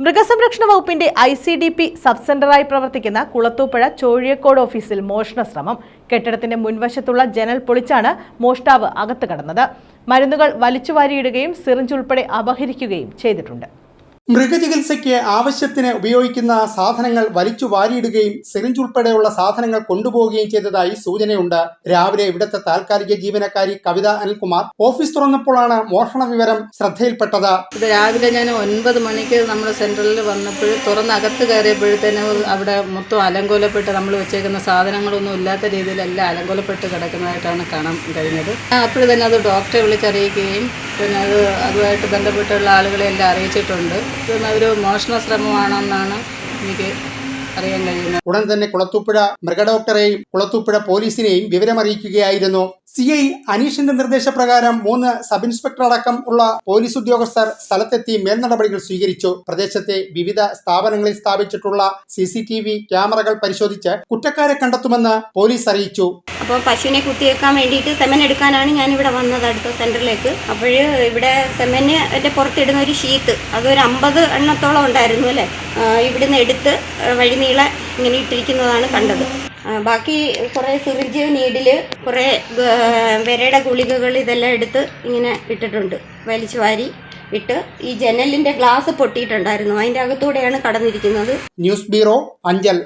മൃഗസംരക്ഷണ വകുപ്പിന്റെ I C D P sub സെന്ററായി പ്രവർത്തിക്കുന്ന കുളത്തൂപ്പുഴ ചോഴിയക്കോട് ഓഫീസിൽ മോഷണ ശ്രമം കെട്ടിടത്തിന്റെ മുൻവശത്തുള്ള ജനൽ പൊളിച്ചാണ് മോഷ്ടാവ് അകത്തു കടന്നത്. മരുന്നുകൾ വലിച്ചുവാരിയിടുകയും സിറിഞ്ച് ഉൾപ്പെടെ അപഹരിക്കുകയും ചെയ്തിട്ടുണ്ട്. മൃഗചികിത്സയ്ക്ക് ആവശ്യത്തിന് ഉപയോഗിക്കുന്ന സാധനങ്ങൾ വലിച്ചു വാരിയിടുകയും സിറിഞ്ച് ഉൾപ്പെടെയുള്ള സാധനങ്ങൾ കൊണ്ടുപോവുകയും ചെയ്തതായി സൂചനയുണ്ട്. രാവിലെ ഇവിടുത്തെ താൽക്കാലിക ജീവനക്കാരി കവിത അനിൽകുമാർ ഓഫീസ് തുറന്നപ്പോഴാണ് മോഷണ വിവരം ശ്രദ്ധയിൽപ്പെട്ടത്. ഇത് രാവിലെ ഞാൻ ഒൻപത് മണിക്ക് നമ്മൾ സെൻട്രലിൽ വന്നപ്പോൾ തുറന്ന് അകത്ത് കയറിയപ്പോഴത്തേന് അവിടെ മൊത്തം അലങ്കോലപ്പെട്ട് നമ്മൾ വെച്ചേക്കുന്ന സാധനങ്ങളൊന്നും ഇല്ലാത്ത രീതിയിൽ എല്ലാം അലങ്കോലപ്പെട്ട് കിടക്കുന്നതായിട്ടാണ് കാണാൻ കഴിഞ്ഞത്. അപ്പോൾ തന്നെ അത് ഡോക്ടറെ വിളിച്ചറിയിക്കുകയും പിന്നെ അത് അതുമായിട്ട് ബന്ധപ്പെട്ടുള്ള ആളുകളെ എല്ലാം അറിയിച്ചിട്ടുണ്ട്. പിന്നെ ഒരു മോഷണ ശ്രമമാണെന്നാണ് എനിക്ക് അറിയാൻ കഴിയുന്നത്. ഉടൻ തന്നെ കുളത്തൂപ്പുഴ മൃഗഡോക്ടറെയും കുളത്തൂപ്പുഴ പോലീസിനെയും വിവരമറിയിക്കുകയായിരുന്നു സി ഐ അനീഷിന്റെ നിർദ്ദേശപ്രകാരം മൂന്ന് സബ് ഇൻസ്പെക്ടർ അടക്കം ഉള്ള പോലീസ് ഉദ്യോഗസ്ഥർ സ്ഥലത്തെത്തി മേൽനടപടികൾ സ്വീകരിച്ചു. പ്രദേശത്തെ വിവിധ സ്ഥാപനങ്ങളിൽ സ്ഥാപിച്ചിട്ടുള്ള സി സി ടി വി ക്യാമറകൾ പരിശോധിച്ച് കുറ്റക്കാരെ കണ്ടെത്തുമെന്ന് പോലീസ് അറിയിച്ചു. അപ്പോൾ പശുവിനെ കുത്തിവെക്കാൻ വേണ്ടിയിട്ട് സെമൻ എടുക്കാനാണ് ഞാൻ ഇവിടെ വന്നത് അടുത്ത സെന്ററിലേക്ക്. അപ്പോൾ ഇവിടെ സെമന് എന്റെ പുറത്തിടുന്ന ഒരു ഷീറ്റ് അതൊരു അമ്പത് എണ്ണത്തോളം ഉണ്ടായിരുന്നു അല്ലേ? ഇവിടുന്ന് എടുത്ത് വഴിനീളെ ഇങ്ങനെ ഇട്ടിരിക്കുന്നതാണ് കണ്ടത്. ബാക്കി കുറേ സിറിഞ്ച് നീഡിൽ കുറേ വിരയുടെ ഗുളികകൾ ഇതെല്ലാം എടുത്ത് ഇങ്ങനെ ഇട്ടിട്ടുണ്ട്. വലിച്ചു വാരി ഇട്ട് ഈ ജനലിന്റെ ഗ്ലാസ് പൊട്ടിയിട്ടുണ്ടായിരുന്നു. അതിന്റെ അകത്തൂടെയാണ് കടന്നിരിക്കുന്നത്. News bureau Anchal.